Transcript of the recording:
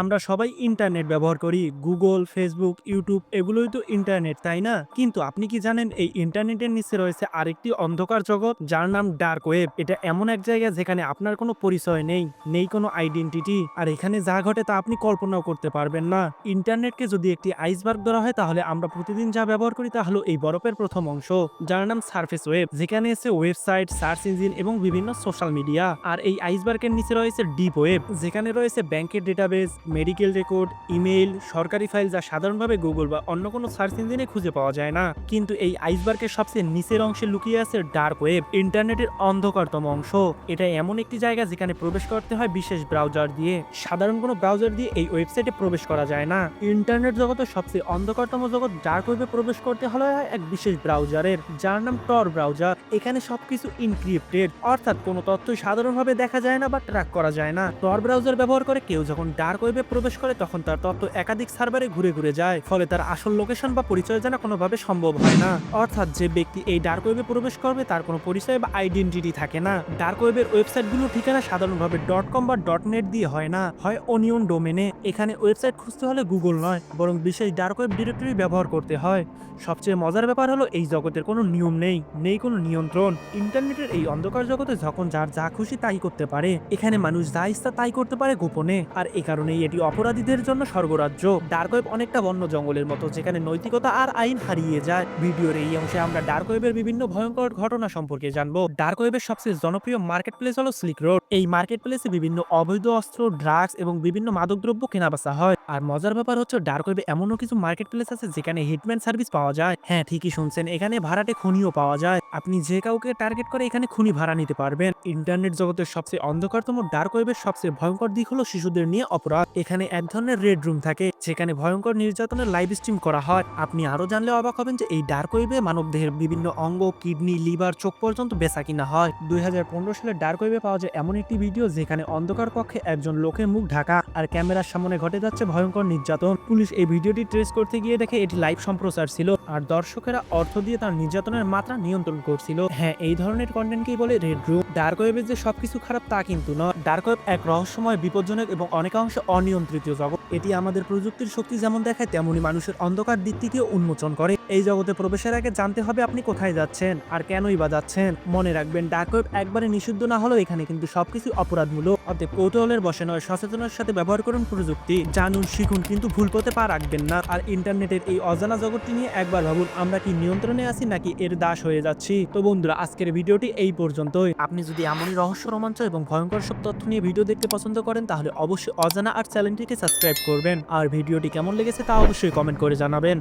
আমরা সবাই ইন্টারনেট ব্যবহার করি, গুগল, ফেসবুক, ইউটিউব, এগুলোই তো ইন্টারনেট, তাই না? কিন্তু আপনি কি জানেন, এই ইন্টারনেটের নিচে রয়েছে আরেকটি অন্ধকার জগৎ, যার নাম ডার্ক ওয়েব এটা এমন এক জায়গা যেখানে আপনার কোনো পরিচয় নেই নেই কোনো আইডেন্টিটি আর এখানে যা ঘটে তা আপনি কল্পনাও করতে পারবেন না। ইন্টারনেটকে যদি একটি আইসবার্গ ধরা হয়, তাহলে আমরা প্রতিদিন যা ব্যবহার করি তা হলো এই বরফের প্রথম অংশ, যার নাম সার্ফেস ওয়েব যেখানে এসে ওয়েবসাইট সার্চ ইঞ্জিন এবং বিভিন্ন সোশ্যাল মিডিয়া আর এই আইসবার্গের নিচে রয়েছে ডিপ ওয়েব যেখানে রয়েছে ব্যাংকের ডেটাবেস মেডিকেল রেকর্ড, ইমেইল, সরকারি ফাইল যা সাধারণভাবে গুগল বা অন্য কোনো সার্চ ইঞ্জিনে খুঁজে পাওয়া যায় না। কিন্তু এই আইসবার্গের সবচেয়ে নিচের অংশে লুকিয়ে আছে ডার্ক ওয়েব, ইন্টারনেটের অন্ধকারতম অংশ। এটা এমন একটি জায়গা যেখানে প্রবেশ করতে হয় বিশেষ ব্রাউজার দিয়ে। সাধারণ কোনো ব্রাউজার দিয়ে এই ওয়েবসাইটে প্রবেশ করা যায় না। ইন্টারনেট জগতের সবচেয়ে অন্ধকারতম জগৎ ডার্ক ওয়েবে প্রবেশ করতে হলে হয় এক বিশেষ ব্রাউজারের, যার নাম টর ব্রাউজার। এখানে সবকিছু ইনক্রিপ্টেড অর্থাৎ কোনো তথ্যই সাধারণভাবে দেখা যায় না বা ট্র্যাক করা যায় না। টর ব্রাউজার ব্যবহার করে কেউ যখন ডার্ক ওয়েবে প্রবেশ করে তখন তার তথ্য একাধিক সার্ভারে ঘুরে ঘুরে যায়, ফলে তার আসল লোকেশন বা পরিচয় জানা কোনোভাবে সম্ভব হয় না। অর্থাৎ যে ব্যক্তি এই ডার্ক ওয়েবে প্রবেশ করবে, তার কোনো পরিচয় বা আইডেন্টিটি থাকে না। ডার্ক ওয়েবের ওয়েবসাইটগুলোর ঠিকানা সাধারণভাবে. ডট কম বা. ডট নেট দিয়ে হয় না, হয় অনিয়ন ডোমেনে এখানে ওয়েবসাইট খুঁজতে হলে গুগল নয়, বরং বিশেষ ডার্ক ওয়েব ডিরেক্টরি ব্যবহার করতে হয়। সবচেয়ে মজার ব্যাপার হলো, এই জগতের কোনো নিয়ম নেই নেই কোনো নিয়ন্ত্রণ। ইন্টারনেটের এই অন্ধকার জগতে যখন যার যা খুশি তাই করতে পারে। এখানে মানুষ যা ইচ্ছা তাই করতে পারে গোপনে, আর এ কারণেই এটি অপরাধীদের জন্য স্বর্গরাজ্য। ডার্ক ওয়েব অনেকটা বন্য জঙ্গলের মতো, যেখানে নৈতিকতা আর আইন হারিয়ে যায়। ভিডিওর এই অংশে আমরা ডার্ক ওয়েবের বিভিন্ন ভয়ঙ্কর ঘটনা সম্পর্কে জানব। ডার্ক ওয়েবের সবচেয়ে জনপ্রিয় মার্কেট প্লেস হলো স্লিক রোড। এই মার্কেট প্লেসে বিভিন্ন অবৈধ অস্ত্র, ড্রাগস এবং বিভিন্ন মাদকদ্রব্য কেনাবেচা হয়। আর মজার ব্যাপার হচ্ছে ডার্ক ওয়েবে এমনও কিছু মার্কেট প্লেস আছে যেখানে হিটম্যান সার্ভিস পাওয়া যায়। হ্যাঁ ঠিকই শুনছেন, এখানে ভাড়াটে খুনিও পাওয়া যায়। আপনি যে কাউকে টার্গেট করে এখানে খুনি ভাড়া নিতে পারবেন। ইন্টারনেট জগতের সবচেয়ে অন্ধকারতম ডার্ক ওয়েবের সবচেয়ে ভয়ঙ্কর দিক হলো শিশুদের নিয়ে অপরাধ। এখানে এক ধরনের রেড রুম থাকে, যেখানে ভয়ঙ্কর নির্যাতনের লাইভ স্ট্রিম করা হয়। আপনি আরও জানলে অবাক হবেন যে এই ডার্ক ওয়েবে মানবদেহের বিভিন্ন অঙ্গ কিডনি লিভার চোখ পর্যন্ত বেচা কিনা হয়। দুই হাজার পনেরো সালে ডার্ক ওয়েবে পাওয়া যায় এমন একটি ভিডিও যেখানে অন্ধকার কক্ষে একজন লোকের মুখ ঢাকা আর ক্যামেরার সামনে ঘটে যাচ্ছে ভয়ঙ্কর নির্যাতন। পুলিশ এই ভিডিওটি ট্রেস করতে গিয়ে দেখে এটি লাইভ সম্প্রচার ছিল। আর দর্শকেরা অর্থ দিয়ে তার নির্যাতনের মাত্রা নিয়ন্ত্রণ করছিল। হ্যাঁ এই ধরনের কন্টেন্টকেই বলে রেড রুম ডার্ক ওয়েবে যে সবকিছু খারাপ তা কিন্তু নয়। ডার্ক ওয়েব এক রহস্যময়, বিপজ্জনক এবং অনেকাংশে অনিয়ন্ত্রিত জগৎ। এটি আমাদের প্রযুক্তির শক্তি যেমন দেখায়, তেমনি মানুষের অন্ধকার দিকটিকেও উন্মোচন করে। এই জগতে প্রবেশের আগে জানতে হবে আপনি কোথায় যাচ্ছেন আর কেনই বা যাচ্ছেন। মনে রাখবেন ডার্ক ওয়েব একবারে নিষিদ্ধ না হলেও এখানে কিন্তু সবকিছু অপরাধমূলক। অতএব কৌতূহলের বসে নয় সচেতনার সাথে ব্যবহার করুন প্রযুক্তি। জানুন, শিখুন, কিন্তু ভুল পথে পা রাখবেন না। আর ইন্টারনেটের এই অজানা জগৎটি নিয়ে একবার ভাবুন, আমরা কি নিয়ন্ত্রণে আছি নাকি এর দাস হয়ে যাচ্ছি? তো বন্ধুরা, আজকের ভিডিওটি এই পর্যন্তই। আপনি যদি এমনই রহস্য, রোমাঞ্চ এবং ভয়ঙ্কর সব তথ্য নিয়ে ভিডিও দেখতে পছন্দ করেন, তাহলে অবশ্যই অজানা আর চ্যানেলটিকে সাবস্ক্রাইব করবেন। আর ভিডিওটি কেমন লেগেছে তা অবশ্যই কমেন্ট করে জানাবেন।